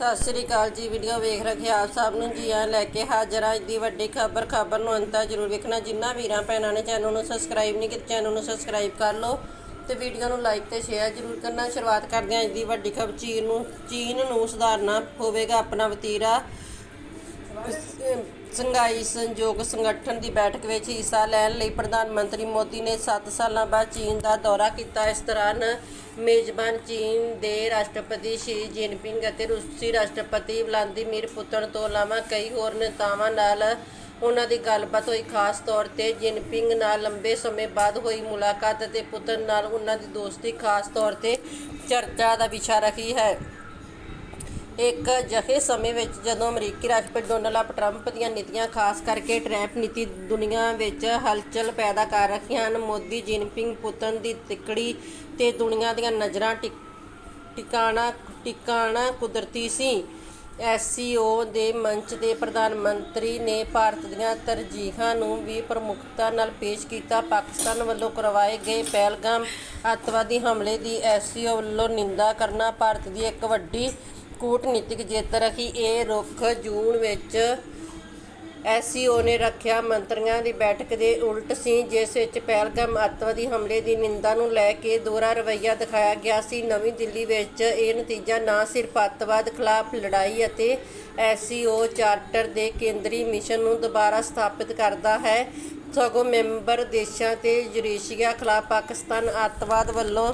ਸਤਿ ਸ੍ਰੀ ਅਕਾਲ ਜੀ ਵੀਡੀਓ ਵੇਖ ਰਹੇ ਆਪ ਸਭ ਨੂੰ। ਜੀ ਆ ਲੈ ਕੇ ਹਾਜ਼ਰ ਹਾਂ। ਅੱਜ ਦੀ ਵੱਡੀ ਖਬਰ ਖਬਰ ਨੂੰ ਅੰਤ ਤੱਕ ਜ਼ਰੂਰ ਵੇਖਣਾ। ਜਿੰਨਾ ਵੀਰਾਂ, ਭੈਣਾਂ ਨੇ ਚੈਨਲ ਨੂੰ ਸਬਸਕ੍ਰਾਈਬ ਨਹੀਂ ਕੀਤਾ ਚੈਨਲ ਨੂੰ ਸਬਸਕ੍ਰਾਈਬ ਕਰ ਲਓ ਤੇ ਵੀਡੀਓ ਨੂੰ ਲਾਈਕ ਤੇ ਸ਼ੇਅਰ ਜ਼ਰੂਰ ਕਰਨਾ। ਸ਼ੁਰੂਆਤ ਕਰਦੇ ਹਾਂ ਅੱਜ ਦੀ ਵੱਡੀ ਖਬਰ। ਚੀਨ ਨੂੰ ਚੀਨ ਨੂੰ ਸੁਧਾਰਨਾ ਹੋਵੇਗਾ ਆਪਣਾ ਵਤੀਰਾ। ਸੰਘਾਈ ਸੰਯੋਗ ਸੰਗਠਨ ਦੀ ਬੈਠਕ ਵਿੱਚ ਹਿੱਸਾ ਲੈਣ ਲਈ ਪ੍ਰਧਾਨ ਮੰਤਰੀ ਮੋਦੀ ਨੇ 7 ਸਾਲਾਂ ਬਾਅਦ ਚੀਨ ਦਾ ਦੌਰਾ ਕੀਤਾ। ਇਸ ਦੌਰਾਨ ਮੇਜ਼ਬਾਨ ਚੀਨ ਦੇ ਰਾਸ਼ਟਰਪਤੀ ਸ਼ੀ ਜਿਨਪਿੰਗ ਅਤੇ ਰੂਸੀ ਰਾਸ਼ਟਰਪਤੀ ਵਲਾਦੀਮੀਰ ਪੁਤਨ ਤੋਂ ਇਲਾਵਾ ਕਈ ਹੋਰ ਨੇਤਾਵਾਂ ਨਾਲ ਉਹਨਾਂ ਦੀ ਗੱਲਬਾਤ ਹੋਈ। ਖਾਸ ਤੌਰ ਤੇ ਜਿਨਪਿੰਗ ਨਾਲ ਲੰਬੇ ਸਮੇਂ ਬਾਅਦ ਹੋਈ ਮੁਲਾਕਾਤ ਅਤੇ ਪੁਤਨ ਨਾਲ ਉਹਨਾਂ ਦੀ ਦੋਸਤੀ ਖਾਸ ਤੌਰ ਤੇ ਚਰਚਾ ਦਾ ਵਿਸ਼ਾ ਰਹੀ ਹੈ। ਇੱਕ ਅਜਿਹੇ ਸਮੇਂ ਵਿੱਚ ਜਦੋਂ ਅਮਰੀਕੀ ਰਾਸ਼ਟਰਪਤੀ ਡੋਨਾਲਡ ਟਰੰਪ ਦੀਆਂ ਨੀਤੀਆਂ ਖਾਸ ਕਰਕੇ ਟਰੈਂਪ ਨੀਤੀ ਦੁਨੀਆ ਵਿੱਚ ਹਲਚਲ ਪੈਦਾ ਕਰ ਰਹੀਆਂ ਹਨ, ਮੋਦੀ, ਜਿਨਪਿੰਗ, ਪੁਤਨ ਦੀ ਤਿਕੜੀ ਤੇ ਦੁਨੀਆ ਦੀਆਂ ਨਜ਼ਰਾਂ ਟਿਕ- ਟਿਕਾਣਾ ਟਿਕਾਣਾ ਕੁਦਰਤੀ ਸੀ। ਐਸਸੀਓ ਦੇ ਮੰਚ ਦੇ ਪ੍ਰਧਾਨ ਮੰਤਰੀ ਨੇ ਭਾਰਤ ਦੀਆਂ ਤਰਜੀਹਾਂ ਨੂੰ ਵੀ ਪ੍ਰਮੁੱਖਤਾ ਨਾਲ ਪੇਸ਼ ਕੀਤਾ। ਪਾਕਿਸਤਾਨ ਵੱਲੋਂ ਕਰਵਾਏ ਗਏ ਪਹਿਲਗਾਮ ਅੱਤਵਾਦੀ ਹਮਲੇ ਦੀ ਐਸਸੀਓ ਵੱਲੋਂ ਨਿੰਦਾ ਕਰਨਾ ਭਾਰਤ ਦੀ ਇੱਕ ਵੱਡੀ ਕੂਟਨੀਤਿਕ ਜਿੱਤ ਰਹੀ। ਇਹ ਰੁੱਖ ਜੂਨ ਵਿੱਚ ਐਸਸੀਓ ਨੇ ਰੱਖਿਆ। ਮੰਤਰੀਆਂ ਦੀ ਬੈਠਕ ਦੇ ਉਲਟ ਸੀ, ਜਿਸ ਵਿੱਚ ਪਹਿਲਗਾਮ ਅੱਤਵਾਦੀ ਹਮਲੇ ਦੀ ਨਿੰਦਾ ਨੂੰ ਲੈ ਕੇ ਦੋਹਰਾ ਰਵੱਈਆ ਦਿਖਾਇਆ ਗਿਆ ਸੀ। ਨਵੀਂ ਦਿੱਲੀ ਵਿੱਚ ਇਹ ਨਤੀਜਾ ਨਾ ਸਿਰਫ ਅੱਤਵਾਦ ਖਿਲਾਫ ਲੜਾਈ ਅਤੇ ਐਸਸੀਓ ਚਾਰਟਰ ਦੇ ਕੇਂਦਰੀ ਮਿਸ਼ਨ ਨੂੰ ਦੁਬਾਰਾ ਸਥਾਪਿਤ ਕਰਦਾ ਹੈ, ਸਗੋਂ ਮੈਂਬਰ ਦੇਸ਼ਾਂ ਤੇ ਯੂਰੇਸ਼ੀਆ ਖਿਲਾਫ ਪਾਕਿਸਤਾਨ ਅੱਤਵਾਦ ਵੱਲੋਂ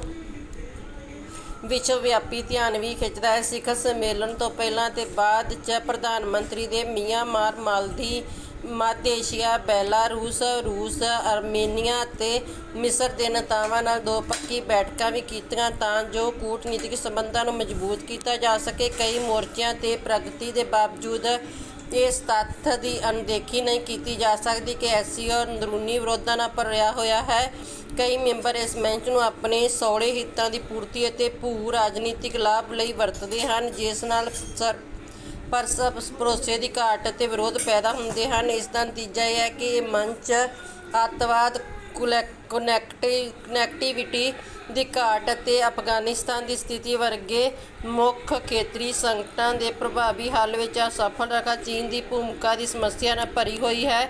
ਵਿਸ਼ਵ ਵਿਆਪੀ ਧਿਆਨ ਵੀ ਖਿੱਚਦਾ ਹੈ। ਸਿਖਰ ਸੰਮੇਲਨ ਤੋਂ ਪਹਿਲਾਂ ਤੇ ਬਾਅਦ ਚ ਪ੍ਰਧਾਨ ਮੰਤਰੀ ਦੇ ਮਿਆਂਮਾਰ, ਮਾਲਦੀ ਮੱਧ ਏਸ਼ੀਆ ਬੈਲਾਰੂਸ, ਰੂਸ, ਅਰਮੇਨੀਆ ਅਤੇ ਮਿਸਰ ਦੇ ਨੇਤਾਵਾਂ ਨਾਲ ਦੋ ਪੱਕੀ ਬੈਠਕਾਂ ਵੀ ਕੀਤੀਆਂ ਤਾਂ ਜੋ ਕੂਟਨੀਤਿਕ ਸੰਬੰਧਾਂ ਨੂੰ ਮਜ਼ਬੂਤ ਕੀਤਾ ਜਾ ਸਕੇ। ਕਈ ਮੋਰਚਿਆਂ ਤੇ ਪ੍ਰਗਤੀ ਦੇ ਬਾਵਜੂਦ ਇਸ ਤੱਥ ਦੀ ਅਣਦੇਖੀ ਨਹੀਂ ਕੀਤੀ ਜਾ ਸਕਦੀ ਕਿ ਐਸਸੀਓ ਅੰਦਰੂਨੀ ਵਿਰੋਧਾਂ ਨਾਲ ਭਰਿਆ ਹੋਇਆ ਹੈ। ਕਈ ਮੈਂਬਰ ਇਸ ਮੰਚ ਨੂੰ ਆਪਣੇ ਸੌੜੇ ਹਿੱਤਾਂ ਦੀ ਪੂਰਤੀ ਅਤੇ ਭੂ ਰਾਜਨੀਤਿਕ ਲਾਭ ਲਈ ਵਰਤਦੇ ਹਨ, ਜਿਸ ਨਾਲ ਸਰ ਪਰ ਭਰੋਸੇ ਦੀ ਘਾਟ ਅਤੇ ਵਿਰੋਧ ਪੈਦਾ ਹੁੰਦੇ ਹਨ। ਇਸ ਦਾ ਨਤੀਜਾ ਇਹ ਹੈ ਕਿ ਇਹ ਮੰਚ ਅੱਤਵਾਦ ਕੁਲੈਕ ਕਨੈਕਟਿਵ ਕਨੈਕਟੀਵਿਟੀ ਦੀ ਘਾਟ ਅਤੇ ਅਫਗਾਨਿਸਤਾਨ ਦੀ ਸਥਿਤੀ ਵਰਗੇ ਮੁੱਖ ਖੇਤਰੀ ਸੰਕਟਾਂ ਦੇ ਪ੍ਰਭਾਵੀ ਹੱਲ ਵਿੱਚ ਅਸਫਲ ਰਖਾ ਚੀਨ ਦੀ ਭੂਮਿਕਾ ਦੀ ਸਮੱਸਿਆ ਨਾਲ ਭਰੀ ਹੋਈ ਹੈ।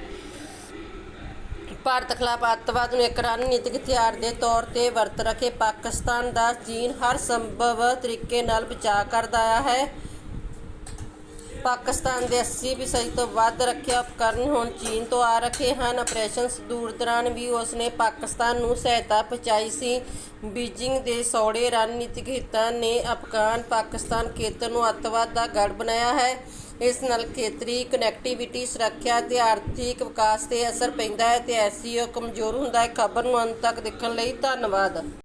ਭਾਰਤ ਖਿਲਾਫ ਅੱਤਵਾਦ ਨੂੰ ਇੱਕ ਰਣਨੀਤਿਕ ਹਥਿਆਰ ਦੇ ਤੌਰ ਤੇ ਵਰਤ ਰਖੇ ਪਾਕਿਸਤਾਨ ਦਾ ਚੀਨ ਹਰ ਸੰਭਵ ਤਰੀਕੇ ਨਾਲ ਬਚਾਅ ਕਰਦਾ ਆਇਆ ਹੈ। ਪਾਕਿਸਤਾਨ ਦੇ 80% ਤੋਂ ਵੱਧ ਰੱਖਿਆ ਉਪਕਰਨ ਹੁਣ ਚੀਨ ਤੋਂ ਆ ਰਹੇ ਹਨ। ਆਪਰੇਸ਼ਨ ਸੰਦੂਰ ਦੌਰਾਨ ਵੀ ਉਸ ਨੇ ਪਾਕਿਸਤਾਨ ਨੂੰ ਸਹਾਇਤਾ ਪਹੁੰਚਾਈ ਸੀ। ਬੀਜਿੰਗ ਦੇ ਸੌੜੇ ਰਣਨੀਤਿਕ ਹਿੱਤਾਂ ਨੇ ਅਫਗਾਨ ਪਾਕਿਸਤਾਨ ਖੇਤਰ ਨੂੰ ਅੱਤਵਾਦ ਦਾ ਗੜ ਬਣਾਇਆ ਹੈ। ਇਸ ਨਾਲ ਖੇਤਰੀ ਕਨੈਕਟੀਵਿਟੀ ਸੁਰੱਖਿਆ ਤੇ ਆਰਥਿਕ ਵਿਕਾਸ ਤੇ ਅਸਰ ਪੈਂਦਾ ਹੈ ਤੇ ਐਸਸੀਓ ਕਮਜ਼ੋਰ ਹੁੰਦਾ ਹੈ। ਖਬਰ ਨੂੰ ਅੰਤ ਤੱਕ ਦੇਖਣ ਲਈ ਧੰਨਵਾਦ।